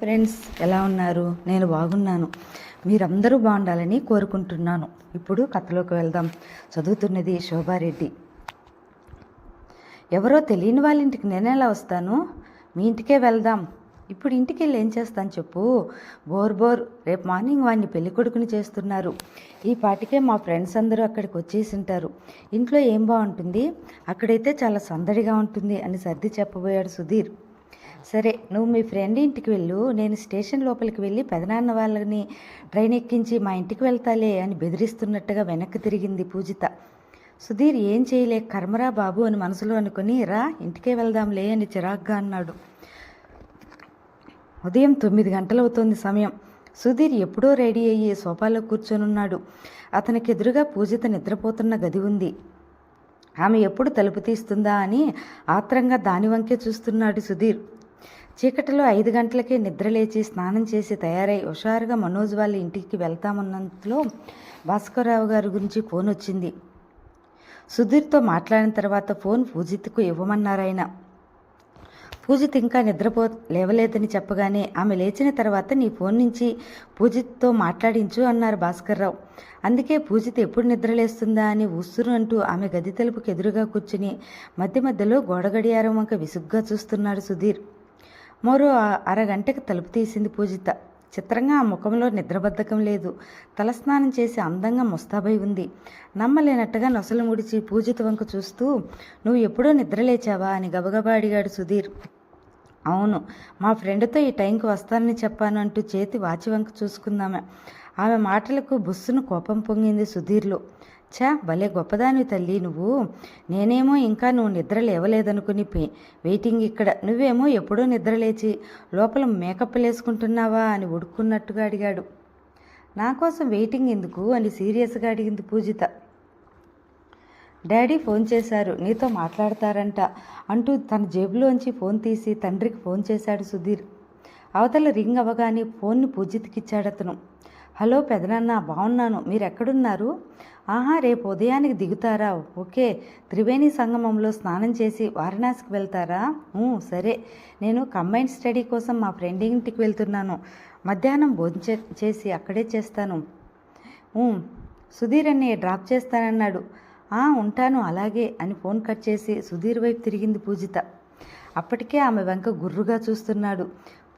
Friends ఎలా ఉన్నారు? నేను బాగున్నాను. మీరందరూ బాగుండాలని కోరుకుంటున్నాను. ఇప్పుడు కథలోకి వెళ్దాం. చదువుతున్నది శోభారెడ్డి. ఎవరో తెలియని వాళ్ళ ఇంటికి నేను ఎలా వస్తాను? మీ ఇంటికే వెళ్దాం. ఇప్పుడు ఇంటికి వెళ్ళి ఏం చేస్తాను చెప్పు? Bore bore. రేపు మార్నింగ్ వాడిని పెళ్ళి కొడుకుని చేస్తున్నారు. ఈ పాటికే మా ఫ్రెండ్స్ అందరూ అక్కడికి వచ్చేసి ఉంటారు. ఇంట్లో ఏం బాగుంటుంది? అక్కడైతే చాలా సందడిగా ఉంటుంది అని సర్ది చెప్పబోయాడు సుధీర్. సరే నువ్వు మీ ఫ్రెండ్ ఇంటికి వెళ్ళు. నేను స్టేషన్ లోపలికి వెళ్ళి పెదనాన్న వాళ్ళని ట్రైన్ ఎక్కించి మా ఇంటికి వెళ్తాలే అని బెదిరిస్తున్నట్టుగా వెనక్కి తిరిగింది పూజిత. సుధీర్ ఏం చేయలే? కర్మరా బాబు అని మనసులో అనుకుని రా ఇంటికే వెళ్దాంలే అని చిరాగ్గా అన్నాడు. ఉదయం తొమ్మిది గంటలవుతోంది సమయం. సుధీర్ ఎప్పుడో రెడీ అయ్యి సోఫాలో కూర్చొనున్నాడు. అతనికి ఎదురుగా పూజిత నిద్రపోతున్న గది ఉంది. ఆమె ఎప్పుడు తలుపు తీస్తుందా? అని ఆత్రంగా దాని వంకే చూస్తున్నాడు సుధీర్. చీకటిలో ఐదు గంటలకే నిద్రలేచి స్నానం చేసి తయారై హుషారుగా మనోజ్ వాళ్ళ ఇంటికి వెళ్తామన్నంతలో భాస్కరరావు గారి గురించి ఫోన్ వచ్చింది సుధీర్తో మాట్లాడిన తర్వాత ఫోన్ పూజిత్కు ఇవ్వమన్నారాయన పూజిత్ ఇంకా నిద్రపో లేవలేదని చెప్పగానే ఆమె లేచిన తర్వాత నీ ఫోన్ నుంచి పూజిత్తో మాట్లాడించు అన్నారు భాస్కర్రావు. అందుకే పూజిత్ ఎప్పుడు నిద్రలేస్తుందా అని ఉస్సురు అంటూ ఆమె గది తలుపుకి ఎదురుగా కూర్చుని మధ్య మధ్యలో గోడగడియారం వంక విసుగ్గా చూస్తున్నాడు సుధీర్. మరో అరగంటకి తలుపు తీసింది పూజిత. చిత్రంగా ఆ ముఖంలో నిద్రబద్ధకం లేదు. తలస్నానం చేసి అందంగా ముస్తాబై ఉంది. నమ్మలేనట్టుగా నొసలు ముడిచి పూజిత వంక చూస్తూ నువ్వు ఎప్పుడో నిద్రలేచావా? అని గబగబా అడిగాడు సుధీర్. అవును మా ఫ్రెండ్తో ఈ టైంకి వస్తానని చెప్పాను అంటూ చేతి వాచి వంక చూసుకుందామె. ఆమె మాటలకు బుస్సును కోపం పొంగింది సుధీర్లో. ఛా భలే గొప్పదాని తల్లి నువ్వు. నేనేమో ఇంకా నువ్వు నిద్ర లేవలేదనుకుని వెయిటింగ్ ఇక్కడ. నువ్వేమో ఎప్పుడో నిద్ర లేచి లోపల మేకప్ వేసుకుంటున్నావా అని ఉడుక్కున్నట్టుగా అడిగాడు. నా కోసం వెయిటింగ్ ఎందుకు అని సీరియస్గా అడిగింది పూజిత. డాడీ ఫోన్ చేశారు. నీతో మాట్లాడతారంట అంటూ తన జేబులోంచి ఫోన్ తీసి తండ్రికి ఫోన్ చేశాడు సుధీర్. అవతల రింగ్ అవ్వగానే ఫోన్ని పూజిత్కిచ్చాడు అతను హలో పెదనాన్న బాగున్నాను మీరు ఎక్కడున్నారు ఆహా రేపు ఉదయానికి దిగుతారా? ఓకే. త్రివేణి సంగమంలో స్నానం చేసి వారణాసికి వెళ్తారా? సరే. నేను కంబైన్డ్ స్టడీ కోసం మా ఫ్రెండ్ ఇంటికి వెళ్తున్నాను. మధ్యాహ్నం భోజనం చేసి అక్కడే చేస్తాను. సుధీర్ అన్నయ్య డ్రాప్ చేస్తానన్నాడు. "ఆ, ఉంటాను అలాగే అని ఫోన్ కట్ చేసి సుధీర్ వైపు తిరిగింది పూజిత. అప్పటికే ఆమె వెంక గుర్రుగా చూస్తున్నాడు.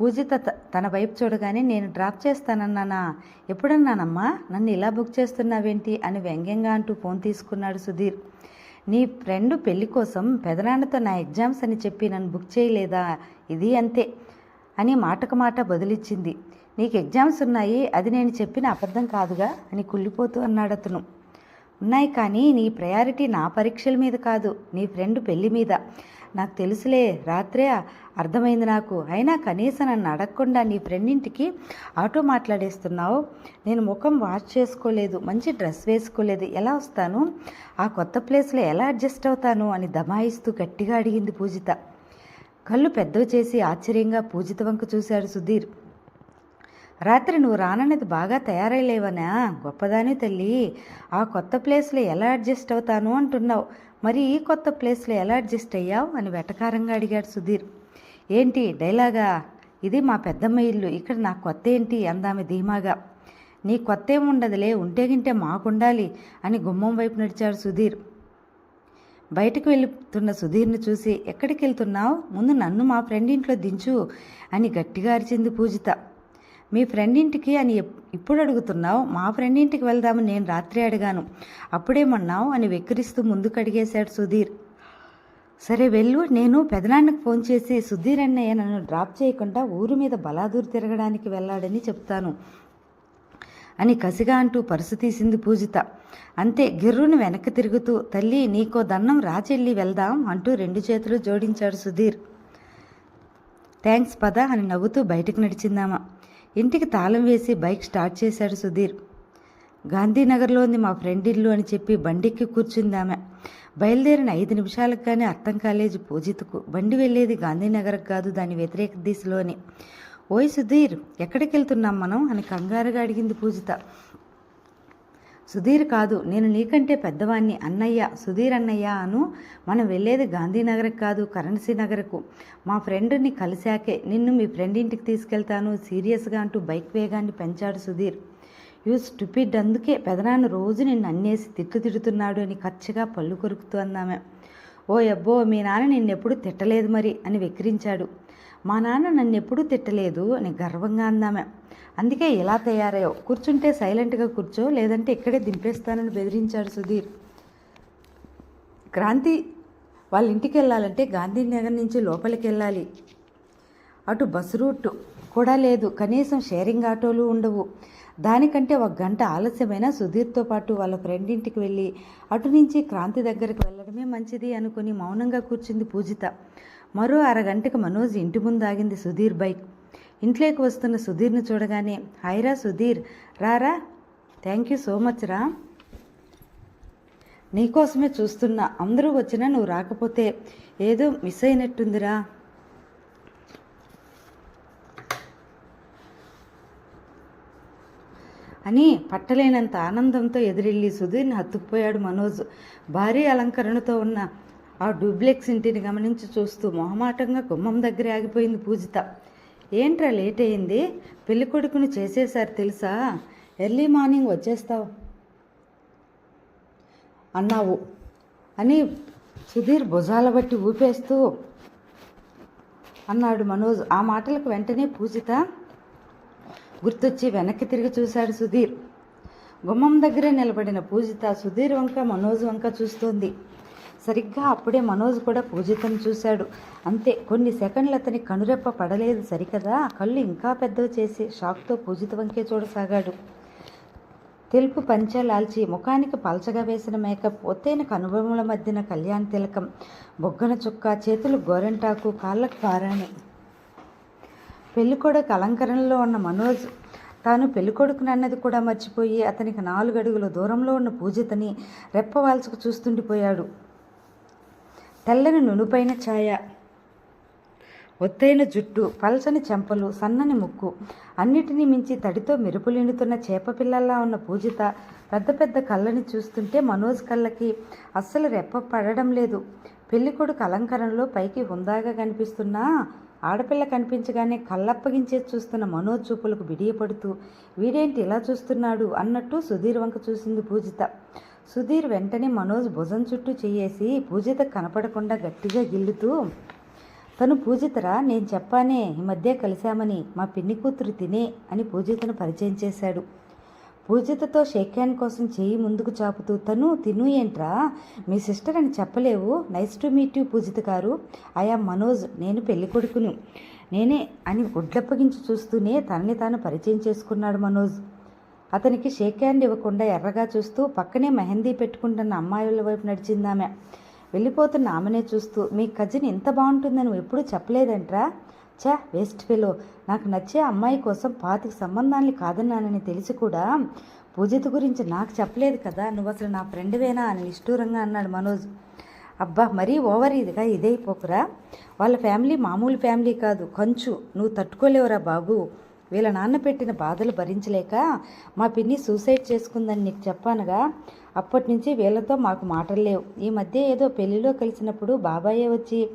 పూజిత త- తన వైపు చూడగానే నేను డ్రాప్ చేస్తానన్నానా? ఎప్పుడన్నానమ్మా? నన్ను ఇలా బుక్ చేస్తున్నావేంటి? అని వ్యంగ్యంగా అంటూ ఫోన్ తీసుకున్నాడు సుధీర్. నీ ఫ్రెండ్ పెళ్ళి కోసం పెదనాన్నతో నా ఎగ్జామ్స్ అని చెప్పి నన్ను బుక్ చేయలేదా? ఇది అంతే అని మాటకు మాట బదులిచ్చింది. నీకు ఎగ్జామ్స్ ఉన్నాయి అది నేను చెప్పిన అబద్ధం కాదుగా? అని కుళ్ళిపోతూ అన్నాడు అతను. ఉన్నాయి కానీ నీ ప్రయారిటీ నా పరీక్షల మీద కాదు నీ ఫ్రెండ్ పెళ్ళి మీద. నాకు తెలుసులే రాత్రే అర్థమైంది నాకు. అయినా కనీసం నన్ను అడగకుండా నీ ఫ్రెండ్ ఇంటికి ఆటో మాట్లాడేస్తున్నావు? నేను ముఖం వాష్ చేసుకోలేదు మంచి డ్రెస్ వేసుకోలేదు. ఎలా వస్తాను? ఆ కొత్త ప్లేస్లో ఎలా అడ్జస్ట్ అవుతాను? అని దమాయిస్తూ గట్టిగా అడిగింది పూజిత. కళ్ళు పెద్దవి చేసి ఆశ్చర్యంగా పూజిత వంక చూశాడు సుధీర్. రాత్రి నువ్వు రానన్నది బాగా తయారైలేవనా గొప్పదాని తల్లి. ఆ కొత్త ప్లేస్లో ఎలా అడ్జస్ట్ అవుతాను అంటున్నావు? మరి ఈ కొత్త ప్లేస్లో ఎలా అడ్జస్ట్ అయ్యావు? అని వెటకారంగా అడిగాడు సుధీర్. ఏంటి డైలాగా? ఇది మా పెద్దమ్మ ఇల్లు. ఇక్కడ నా కొత్త ఏంటి? అందామె ధీమాగా. నీ కొత్త ఏముండదులే ఉంటే గింటే మాకుండాలి అని గుమ్మం వైపు నడిచాడు సుధీర్. బయటకు వెళ్తున్న సుధీర్ని చూసి ఎక్కడికి వెళ్తున్నావు ముందు నన్ను మా ఫ్రెండ్ ఇంట్లో దించు అని గట్టిగా అరిచింది పూజిత. మీ ఫ్రెండ్ ఇంటికి అని ఇప్పుడు అడుగుతున్నావు మా ఫ్రెండ్ ఇంటికి వెళ్దామని నేను రాత్రి అడిగాను. అప్పుడేమన్నావు? అని వెక్కిరిస్తూ ముందుకు అడిగేశాడు సుధీర్. సరే వెళ్ళు నేను పెదనాన్నకు ఫోన్ చేసి సుధీర్ అన్నయ్య నన్ను డ్రాప్ చేయకుండా ఊరు మీద బలాదూరు తిరగడానికి వెళ్ళాడని చెప్తాను అని కసిగా అంటూ పరుసు తీసింది పూజిత. అంతే గిర్రును వెనక్కి తిరుగుతూ తల్లి నీకో దన్నం రాచెల్లి వెళ్దాం అంటూ రెండు చేతులు జోడించాడు సుధీర్. థ్యాంక్స్ పద అని నవ్వుతూ బయటకు నడిచిందామా. ఇంటికి తాళం వేసి బైక్ స్టార్ట్ చేశాడు సుధీర్. గాంధీనగర్లోని మా ఫ్రెండ్ ఇల్లు అని చెప్పి బండికి కూర్చుందామె. బయలుదేరిన ఐదు నిమిషాలకు కానీ అర్థం కాలేదు పూజితకు. బండి వెళ్ళేది గాంధీనగర్కి కాదు దాని వ్యతిరేక దిశలోని. ఓయ్ సుధీర్ ఎక్కడికి వెళ్తున్నాం మనం? అని కంగారుగా అడిగింది పూజిత. సుధీర్ కాదు నేను నీకంటే పెద్దవాణ్ణి అన్నయ్య సుధీర్ అన్నయ్య అను మనం వెళ్ళేది గాంధీనగర్కి కాదు కరెన్సీ నగర్కు. మా ఫ్రెండ్ని కలిశాకే నిన్ను మీ ఫ్రెండ్ ఇంటికి తీసుకెళ్తాను సీరియస్గా అంటూ బైక్ వేగాన్ని పెంచాడు సుధీర్. యూ స్టూపిడ్ అందుకే పెదనాన్న రోజు నిన్ను అన్నేసి తిట్లు తిడుతున్నాడు అని ఖర్చుగా పళ్ళు కొరుకుతూ అందామె. ఓ అబ్బో మీ నాన్న నిన్నెప్పుడు తిట్టలేదు మరి అని వెక్కిరించాడు. మా నాన్న నన్ను ఎప్పుడూ తిట్టలేదు అని గర్వంగా అందామె. అందుకే ఎలా తయారయ్యో కూర్చుంటే సైలెంట్గా కూర్చో లేదంటే ఇక్కడే దింపేస్తానని బెదిరించాడు సుధీర్. క్రాంతి వాళ్ళ ఇంటికి వెళ్ళాలంటే గాంధీనగర్ నుంచి లోపలికి వెళ్ళాలి అటు బస్సు రూట్ కూడా లేదు. కనీసం షేరింగ్ ఆటోలు ఉండవు. దానికంటే ఒక గంట ఆలస్యమైన సుధీర్తో పాటు వాళ్ళ ఫ్రెండ్ ఇంటికి వెళ్ళి అటు నుంచి క్రాంతి దగ్గరికి వెళ్ళడమే మంచిది అనుకుని మౌనంగా కూర్చుంది పూజిత. మరో అరగంటకు మనోజ్ ఇంటి ముందు ఆగింది సుధీర్ బైక్. ఇంట్లోకి వస్తున్న సుధీర్ని చూడగానే హైరా సుధీర్ రారా? థ్యాంక్ యూ సో మచ్ రా. నీకోసమే చూస్తున్నా. అందరూ వచ్చినా నువ్వు రాకపోతే ఏదో మిస్ అయినట్టుందిరా. అని పట్టలేనంత ఆనందంతో ఎదురెళ్ళి సుధీర్ని హత్తుకుపోయాడు మనోజ్. భారీ అలంకరణతో ఉన్న ఆ డూప్లెక్స్ ఇంటిని గమనించి చూస్తూ మొహమాటంగా గుమ్మం దగ్గర ఆగిపోయింది పూజిత. ఏంట్రా లేట్ అయింది? పెళ్ళి కొడుకుని చేసేశారు తెలుసా? ఎర్లీ మార్నింగ్ వచ్చేస్తావు. అన్నావు. అని సుధీర్ భుజాల బట్టి ఊపేస్తూ అన్నాడు మనోజ్. ఆ మాటలకు వెంటనే పూజిత గుర్తొచ్చి వెనక్కి తిరిగి చూశాడు సుధీర్. గుమ్మం దగ్గరే నిలబడిన పూజిత సుధీర్ వంక మనోజ్ వంక చూస్తోంది. సరిగ్గా అప్పుడే మనోజ్ కూడా పూజితను చూశాడు. అంతే కొన్ని సెకండ్లు అతని కనురెప్ప పడలేదు సరికదా? కళ్ళు ఇంకా పెద్దవి చేసి షాక్తో పూజిత వంకే చూడసాగాడు. తెలుపు పంచ లాల్చి ముఖానికి పలచగా వేసిన మేకప్ ఒత్తైన కనుబొమ్మల మధ్యన కళ్యాణ తిలకం బొగ్గన చుక్క చేతులు గోరెంటాకు కాళ్ళకు పారాణి పెళ్ళికొడుకు అలంకరణలో ఉన్న మనోజ్ తాను పెళ్ళికొడుకుని అన్నది కూడా మర్చిపోయి అతనికి నాలుగు అడుగుల దూరంలో ఉన్న పూజితని రెప్పవాల్చుకు చూస్తుండిపోయాడు. తెల్లని నునుపైన ఛాయ. ఒత్తైన జుట్టు పల్చని చెంపలు సన్నని ముక్కు. అన్నిటినీ మించి తడితో మెరుపులిండుతున్న చేపపిల్లల్లా ఉన్న పూజిత పెద్ద పెద్ద కళ్ళని చూస్తుంటే మనోజ్ కళ్ళకి అస్సలు రెప్ప పడడం లేదు. పెళ్ళికొడుకు అలంకరణలో పైకి హుందాగా కనిపిస్తున్నా ఆడపిల్ల కనిపించగానే కళ్ళప్పగించే చూస్తున్న మనోజ్ చూపులకు బిడియపడుతూ వీడేంటి ఇలా చూస్తున్నాడు? అన్నట్టు సుధీర్ వంక చూసింది పూజిత. సుధీర్ వెంటనే మనోజ్ భుజం చుట్టూ చేయేసి పూజిత కనపడకుండా గట్టిగా గిల్లుతూ తను పూజితరా? నేను చెప్పానే ఈ మధ్య కలిశామని మా పిన్ని కూతురు తినే అని పూజితను పరిచయం చేశాడు. పూజితతో షేక్ హ్యాండ్ కోసం చేయి ముందుకు చాపుతూ తను తిను ఏంట్రా? మీ సిస్టర్ అని చెప్పలేవు? Nice to meet you Pujitha garu. ఆయా మనోజ్ నేను పెళ్ళి కొడుకును. నేనే అని గుడ్లప్పగించి చూస్తూనే తనని తాను పరిచయం చేసుకున్నాడు మనోజ్. అతనికి షేక్ హ్యాండ్ ఇవ్వకుండా ఎర్రగా చూస్తూ పక్కనే మెహందీ పెట్టుకుంటున్న అమ్మాయిల వైపు నడిచిందామె. వెళ్ళిపోతున్న ఆమెనే చూస్తూ మీ కజిన్ ఇంత బాగుంటుందని నువ్వు ఎప్పుడూ చెప్పలేదంట్రా? చా వేస్ట్ ఫెలో. నాకు నచ్చే అమ్మాయి కోసం పాతిక సంబంధాన్ని కాదన్నానని తెలిసి కూడా పూజిత గురించి నాకు చెప్పలేదు కదా. నువ్వు అసలు నా ఫ్రెండ్వేనా? అని నిష్ఠూరంగా అన్నాడు మనోజ్. అబ్బా మరీ ఓవర్ ఇదిగా ఇదైపోకురా. వాళ్ళ ఫ్యామిలీ మామూలు ఫ్యామిలీ కాదు. కంచు. నువ్వు తట్టుకోలేవురా బాబు. వీళ్ళ నాన్న పెట్టిన బాధలు భరించలేక మా పిన్ని సూసైడ్ చేసుకుందని నీకు చెప్పానుగా అప్పటి నుంచి వీళ్ళతో మాకు మాటలు లేవు. ఈ మధ్య ఏదో పెళ్ళిలో కలిసినప్పుడు బాబాయే వచ్చి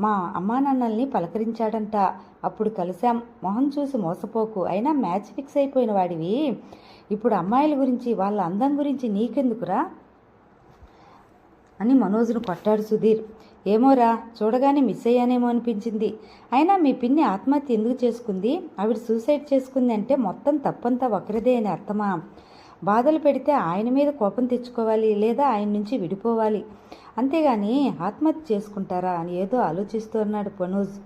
మా అమ్మా నాన్నల్ని పలకరించాడంట. అప్పుడు కలిసాం మొహం చూసి మోసపోకు. అయినా మ్యాచ్ ఫిక్స్ అయిపోయిన వాడివి. ఇప్పుడు అమ్మాయిల గురించి వాళ్ళ అందం గురించి నీకెందుకురా? అని మనోజ్ను కొట్టాడు సుధీర్. ఏమోరా చూడగానే మిస్ అయ్యానేమో అనిపించింది. అయినా మీ పిన్ని ఆత్మహత్య ఎందుకు చేసుకుంది? ఆవిడ సూసైడ్ చేసుకుంది అంటే మొత్తం తప్పంతా ఒకరిదే అని అర్థమా? బాధలు పెడితే ఆయన మీద కోపం తెచ్చుకోవాలి లేదా ఆయన నుంచి విడిపోవాలి. అంతేగాని ఆత్మహత్య చేసుకుంటారా అని ఏదో ఆలోచిస్తున్నాడు పనోజ్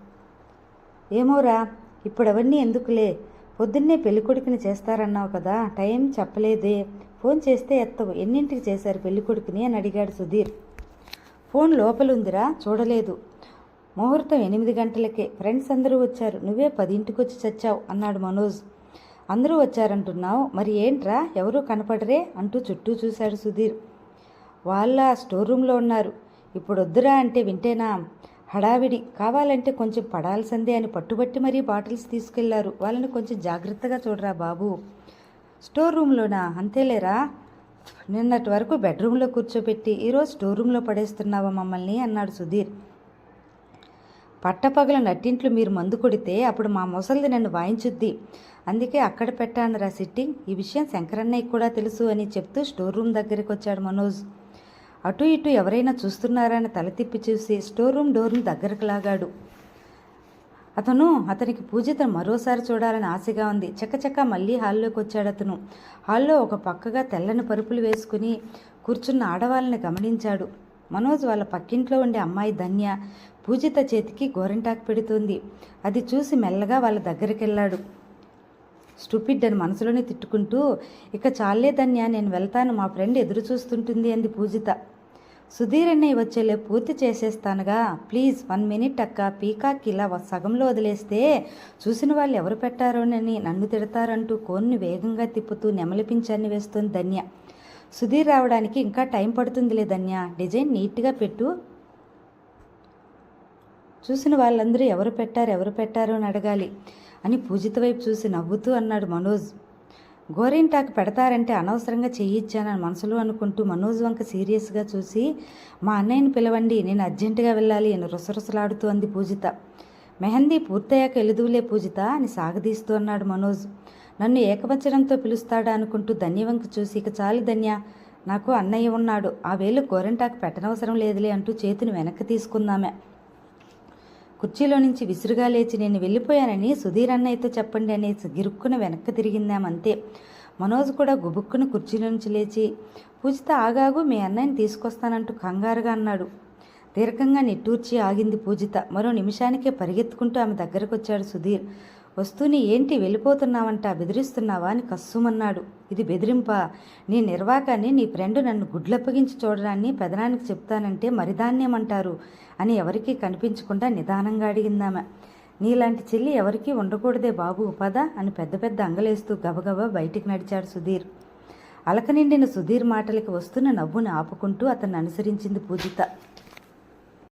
ఏమోరా ఇప్పుడు అవన్నీ ఎందుకులే? పొద్దున్నే పెళ్ళికొడుకుని చేస్తారన్నావు కదా టైం చెప్పలేదే. ఫోన్ చేస్తే ఎత్తవు. ఎన్నింటికి చేశారు పెళ్ళికొడుకుని అని అడిగాడు సుధీర్. ఫోన్ లోపలుందిరా చూడలేదు. ముహూర్తం ఎనిమిది గంటలకే. ఫ్రెండ్స్ అందరూ వచ్చారు. నువ్వే పదింటికి వచ్చి చచ్చావు అన్నాడు మనోజ్. అందరూ వచ్చారంటున్నావు మరి ఏంట్రా? ఎవరూ కనపడరే? అంటూ చుట్టూ చూశాడు సుధీర్. వాళ్ళ స్టోర్ రూమ్లో ఉన్నారు. ఇప్పుడు వద్దురా అంటే వింటేనా? హడావిడి. కావాలంటే కొంచెం పడాల్సిందే అని పట్టుబట్టి మరీ బాటిల్స్ తీసుకెళ్ళారు. వాళ్ళని కొంచెం జాగ్రత్తగా చూడరా బాబు. స్టోర్ రూమ్లోనా? అంతేలేరా? నిన్నటి వరకు బెడ్రూమ్లో కూర్చోబెట్టి ఈరోజు స్టోర్ రూమ్లో పడేస్తున్నావా మమ్మల్ని? అన్నాడు సుధీర్. పట్టపగల నట్టింట్లు మీరు మందు కొడితే అప్పుడు మా ముసలిది నన్ను వాయించుద్ది. అందుకే అక్కడ పెట్టాను రా సిట్టింగ్. ఈ విషయం శంకరన్నయ్య కూడా తెలుసు అని చెప్తూ స్టోర్ రూమ్ దగ్గరికి వచ్చాడు మనోజ్. అటు ఇటు ఎవరైనా చూస్తున్నారని తల తిప్పి చూసి స్టోర్ రూమ్ డోర్ని దగ్గరకు లాగాడు. అతను అతనికి పూజితను మరోసారి చూడాలని ఆశగా ఉంది. చక్కచక్క మళ్ళీ హాల్లోకి వచ్చాడు అతను. హాల్లో ఒక పక్కగా తెల్లని పరుపులు వేసుకుని కూర్చున్న ఆడవాళ్ళని గమనించాడు. మనోజ్ వాళ్ళ పక్కింట్లో ఉండే అమ్మాయి ధన్య పూజిత చేతికి గోరింటాకు పెడుతుంది. అది చూసి మెల్లగా వాళ్ళ దగ్గరికి వెళ్ళాడు స్టూపిడ్ అని మనసులోనే తిట్టుకుంటూ ఇక చాలే ధన్య నేను వెళ్తాను. మా ఫ్రెండ్ ఎదురు చూస్తుంటుంది అంది పూజిత. సుధీర్ అన్నయ్య వచ్చేలే పూర్తి చేసేస్తానుగా. ప్లీజ్ వన్ మినిట్ అక్క. పీకాక్ ఇలా సగంలో వదిలేస్తే చూసిన వాళ్ళు ఎవరు పెట్టారోనని నన్ను తిడతారంటూ కోన్ని వేగంగా తిప్పుతూ నెమలిపించాన్ని వేస్తుంది ధన్య. సుధీర్ రావడానికి ఇంకా టైం పడుతుందిలే ధన్య. డిజైన్ నీట్గా పెట్టు. చూసిన వాళ్ళందరూ ఎవరు పెట్టారు ఎవరు పెట్టారు అని అడగాలి. అని పూజిత వైపు చూసి నవ్వుతూ అన్నాడు మనోజ్. గోరింటాకు పెడతారంటే అనవసరంగా చేయించానని మనసులో అనుకుంటూ మనోజ్ వంక సీరియస్గా చూసి మా అన్నయ్యని పిలవండి నేను అర్జెంటుగా వెళ్ళాలి అని రుసరుసలాడుతూ అంది పూజిత. మెహందీ పూర్తయ్యాక ఎలుదువులే పూజిత అని సాగదీస్తూ అన్నాడు మనోజ్. నన్ను ఏకవచనంతో పిలుస్తాడా అనుకుంటూ ధన్యవంక చూసి ఇక చాలు ధన్య నాకు అన్నయ్య ఉన్నాడు ఆ వేలు గోరింటాకు పెట్టనవసరం లేదులే అంటూ చేతిని వెనక్కి తీసుకుందామే. కుర్చీలో నుంచి విసురుగా లేచి నేను వెళ్ళిపోయానని సుధీర్ అన్నయ్యతో చెప్పండి అనేసి గిరుక్కున వెనక్కి తిరిగిందామంతే. మనోజ్ కూడా గుబుక్కున కుర్చీలో నుంచి లేచి పూజిత ఆగాగు మీ అన్నయ్యని తీసుకొస్తానంటూ కంగారుగా అన్నాడు. దీర్ఘంగా నిట్టూర్చి ఆగింది పూజిత. మరో నిమిషానికే పరిగెత్తుకుంటూ ఆమె దగ్గరకు వచ్చాడు సుధీర్. వస్తూని ఏంటి వెళ్ళిపోతున్నావంట బెదిరిస్తున్నావా అని కస్సుమన్నాడు. ఇది బెదిరింపా. నీ నిర్వాకాన్ని నీ ఫ్రెండ్ నన్ను గుడ్లప్పగించి చూడడాన్ని పెదనానికి చెప్తానంటే మరిదాన్నేమంటారు అని ఎవరికీ కనిపించకుండా నిదానంగా అడిగిందామె. నీలాంటి చెల్లి ఎవరికీ ఉండకూడదే బాబు పద అని పెద్ద పెద్ద అంగలేస్తూ గబగబా బయటికి నడిచాడు సుధీర్. అలక నిండిన సుధీర్ మాటలకి వస్తున్న నవ్వును ఆపుకుంటూ అతన్ని అనుసరించింది పూజిత.